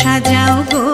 সাজাও গো।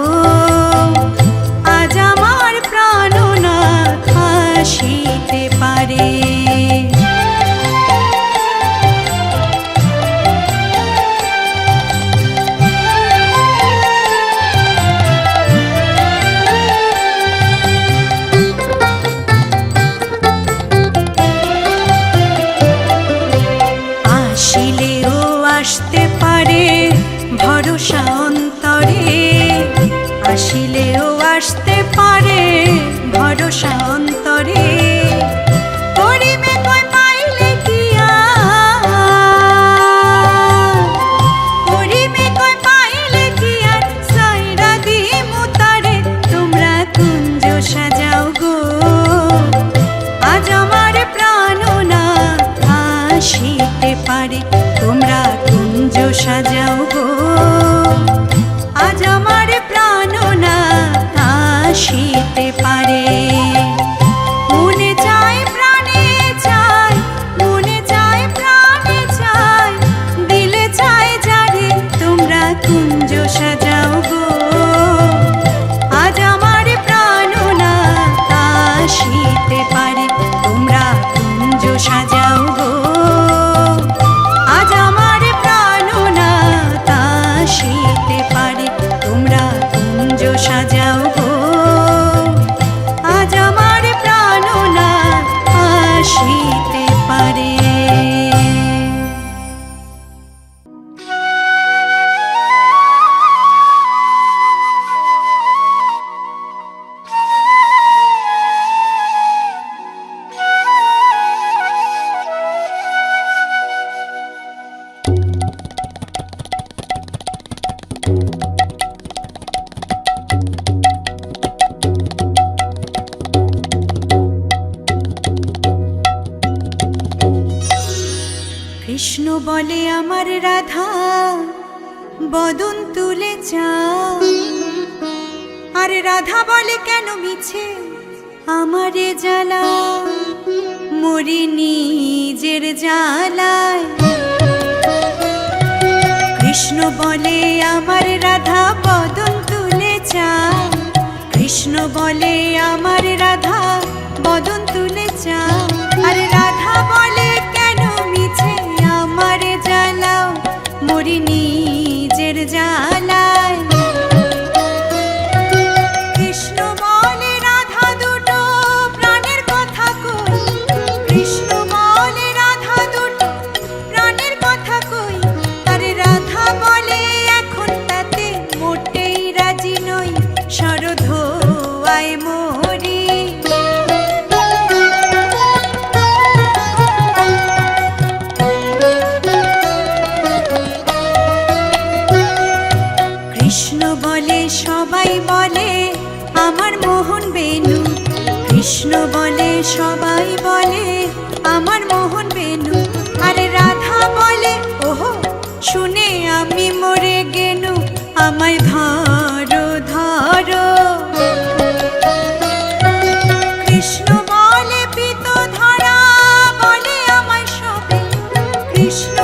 চলে আমার রাধা, বদন তুলে চা আর রাধা বলে, কেন মিছে আমারে জ্বালা মরি নিজের জ্বালায়। কৃষ্ণ বলে, আমার রাধা, বদন তুলে চা কৃষ্ণ বলে, আমার রাধা, বদন তুলে চা Krishna.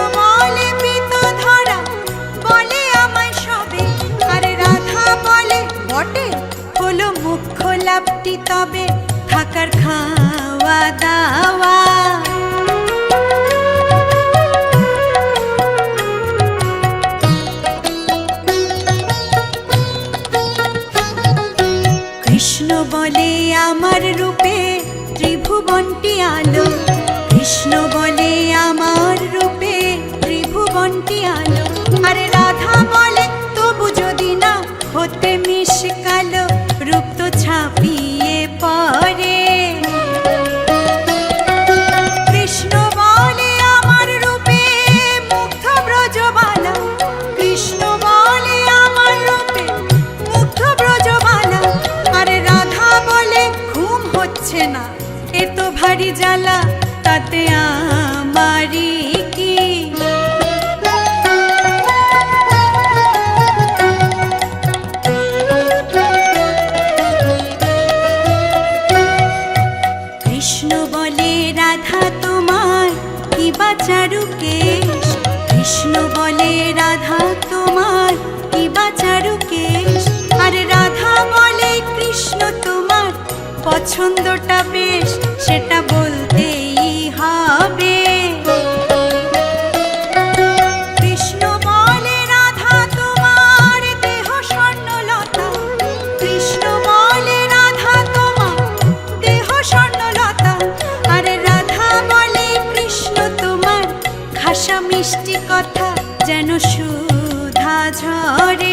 তাতে তো ভারী জ্বালা, তাতে আমারি কি? কৃষ্ণ বলে, রাধা তোমার কি বাচারুকে কৃষ্ণ বলে, রাধা পছন্দটা বেশ, সেটা বলতেই হবে। দেহ রাধা দেহ স্বর্ণলতা। কৃষ্ণ, তোমার খাসা মিষ্টি কথা যেন সুধা ঝরে।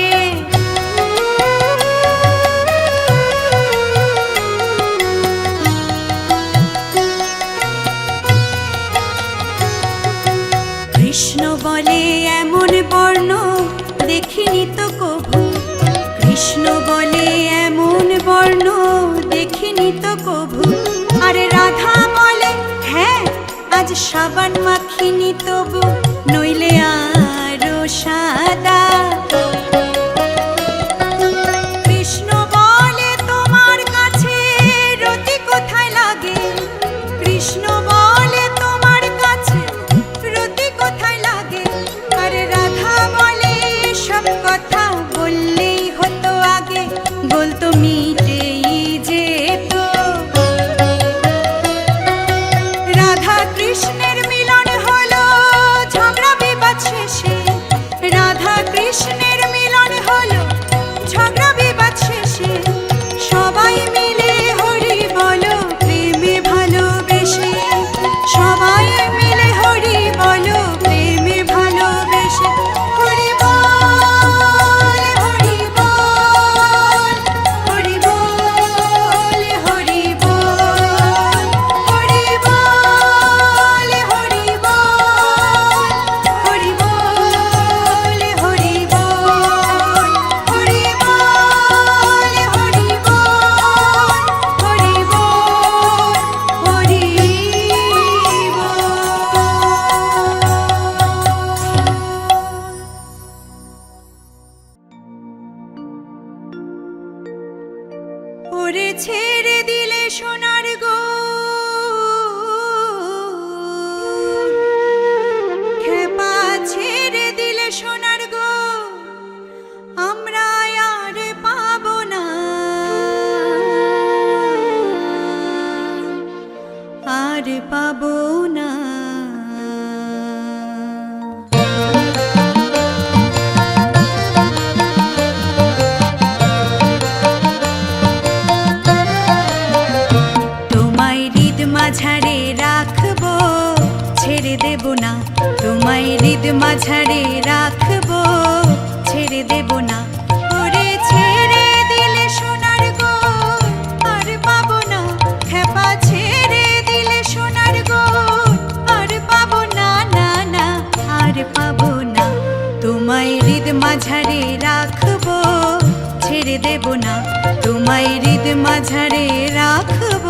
ঝাড়ে রাখব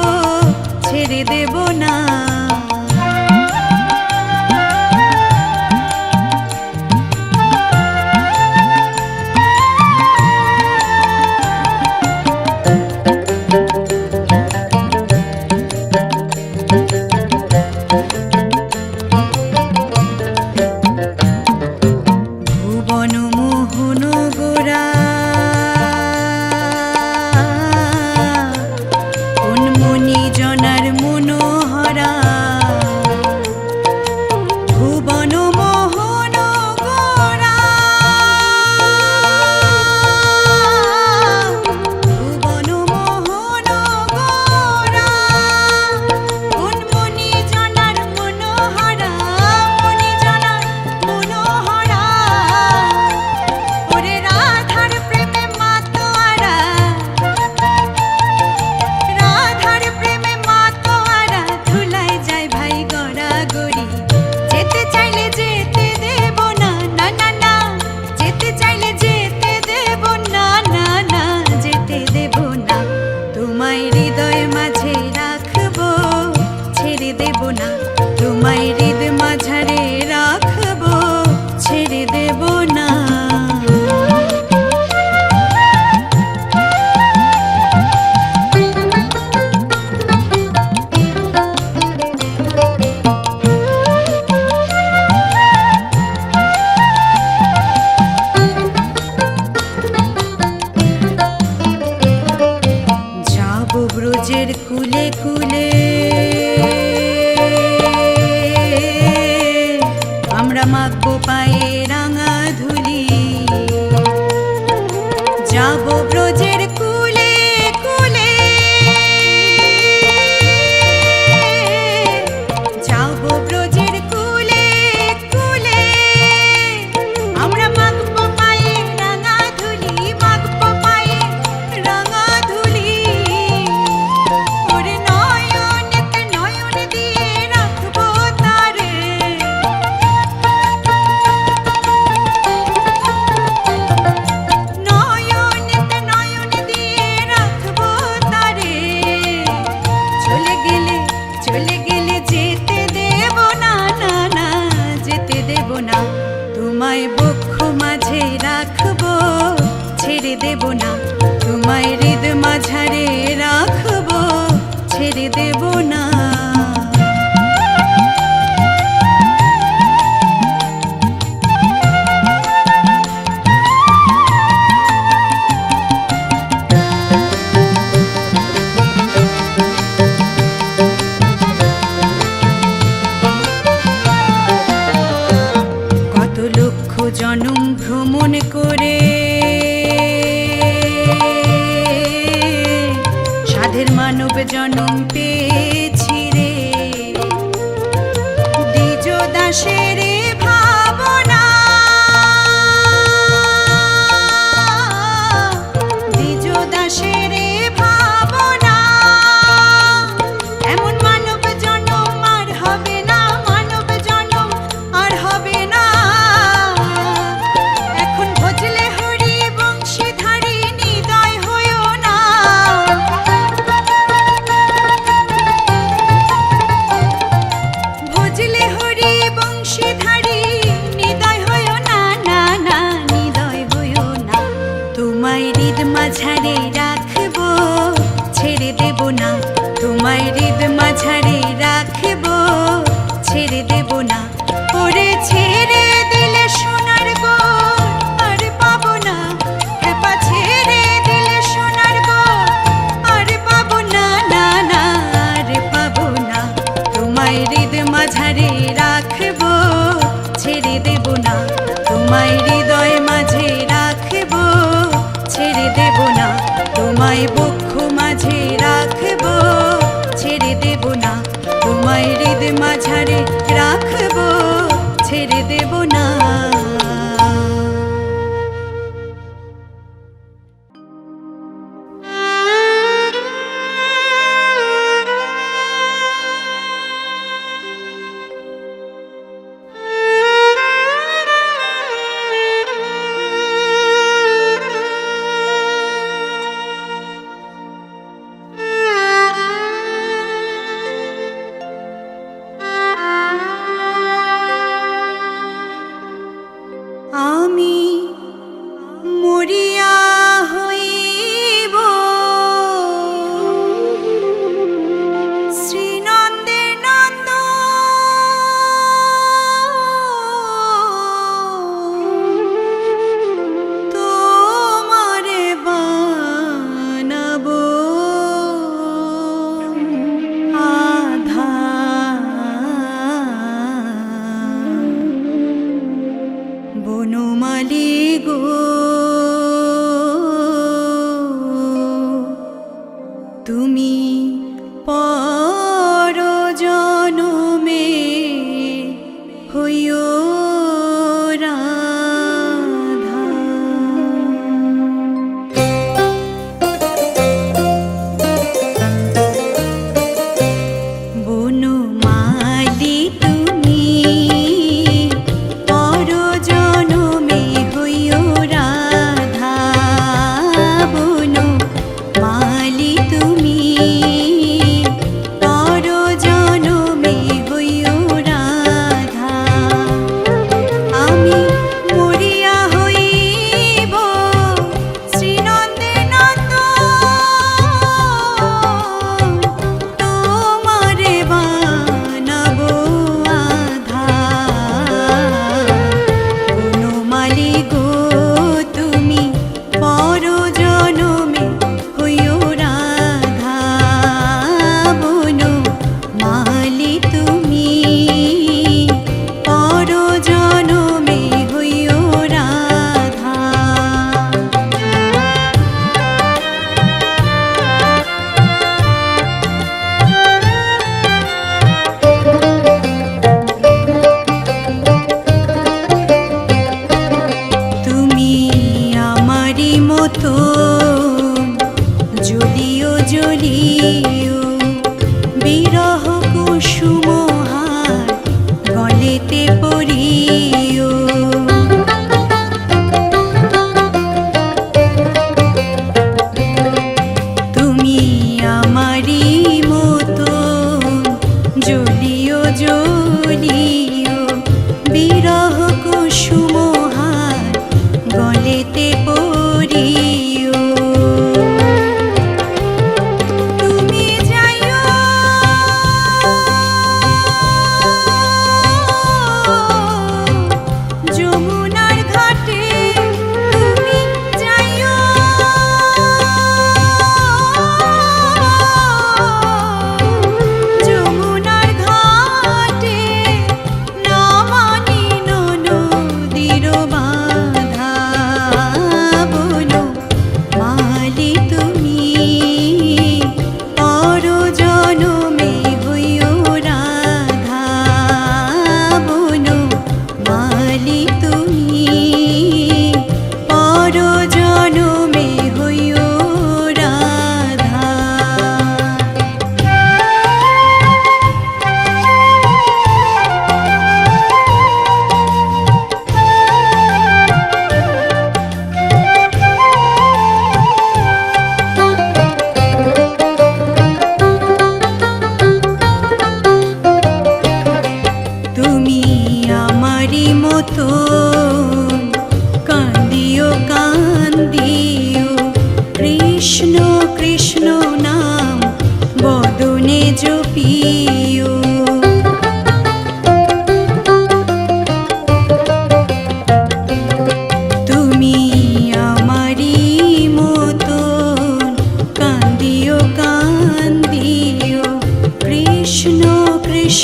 ছেড়ে দেব না। মাখবো পায়ে রাঙা ধুলি। যাব ব্রজের না।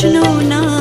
কৃষ্ণ